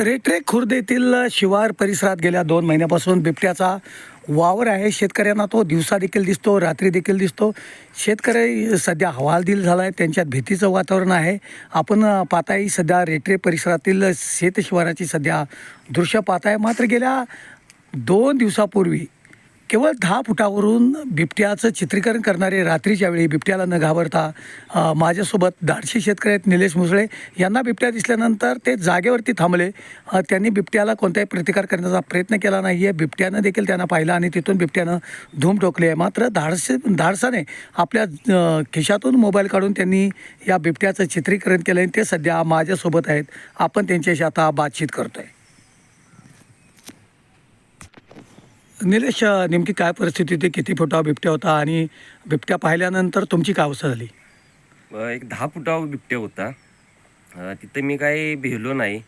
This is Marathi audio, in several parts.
रेटरे खुर्द येथील शिवार परिसरात गेल्या दोन महिन्यापासून बिबट्याचा वावर आहे. शेतकऱ्यांना तो दिवसा देखील दिसतो रात्री देखील दिसतो. शेतकरी सध्या हवालदिल झाला आहे त्यांच्यात भीतीचं वातावरण आहे. आपण अ, सध्या रेटरे परिसरातील शेतशिवाराची सध्या दृश्य पाहताय. मात्र गेल्या दोन दिवसापूर्वी केवळ दहा फुटावरून बिबट्याचं चित्रीकरण करणारे रात्रीच्या वेळी बिबट्याला न घाबरता माझ्यासोबत धाडशी शेतकरी आहेत निलेश मुसळे. यांना बिबट्या दिसल्यानंतर ते जागेवरती थांबले. त्यांनी बिबट्याला कोणताही प्रतिकार करण्याचा प्रयत्न केला नाही आहे बिबट्यानं देखील त्यांना पाहिलं आणि तिथून बिबट्यानं धूम ठोकली आहे. मात्र धाडसे धाडसाने आपल्या खिशातून मोबाईल काढून त्यांनी या बिबट्याचं चित्रीकरण केलं आणि ते सध्या माझ्यासोबत आहेत. आपण त्यांच्याशी आता बातचीत करतो आहे निलेश नेमकी काय परिस्थिती होती? किती फुटा बिबट्या होता? आणि बिबट्या पाहिल्यानंतर तुमची काय अवस्था झाली? एक दहा फुटावर बिबट्या होता. तिथं मी काही भिलो नाही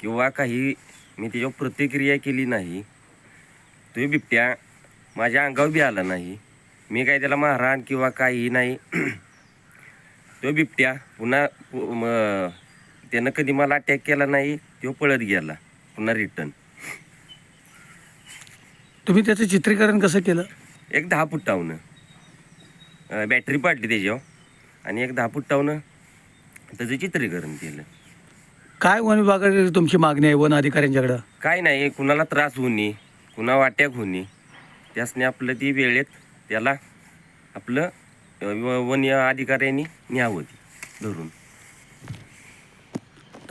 किंवा काही मी त्याच्यावर प्रतिक्रिया केली नाही. तो बिबट्या माझ्या अंगावर बी आला नाही. मी काही त्याला मारहाण किंवा काही नाही. तो बिबट्या पुन्हा पु- त्यानं कधी मला अटॅक केला नाही तो पळत गेला. पुन्हा रिटर्न तुम्ही त्याचं चित्रीकरण कसं केलं? एक दहा फुटावनं बॅटरी पाडली त्याच्यावर आणि एक दहा फुटावनं त्याचं चित्रीकरण केलं. काय वन विभागाकडे तुमची मागणी आहे वन अधिकाऱ्यांच्याकडं? काय नाही कुणाला त्रास होणे कुणा वाट्याक होणे त्यासने आपलं ती वेळेत त्याला आपलं वन अधिकाऱ्यांनी न्यावं ती धरून.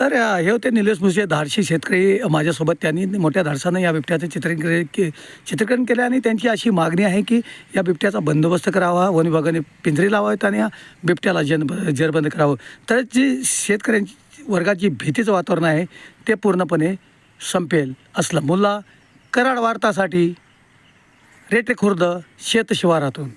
तर हे होते निलेश मुसे धाडशी शेतकरी. माझ्यासोबत त्यांनी मोठ्या धाडसानं या बिबट्याचं चित्रीकरण के चित्रीकरण केलं आणि त्यांची अशी मागणी आहे की या बिबट्याचा बंदोबस्त करावा वन विभागाने पिंजरे लावावेत आणि या बिबट्याला जन जेरबंद करावं. तर जी शेतकऱ्यांची वर्गात जी भीतीचं वातावरण आहे ते पूर्णपणे संपेल. असलं मुला कराड वार्तासाठी रेटे खुर्द शेत शिवारातून.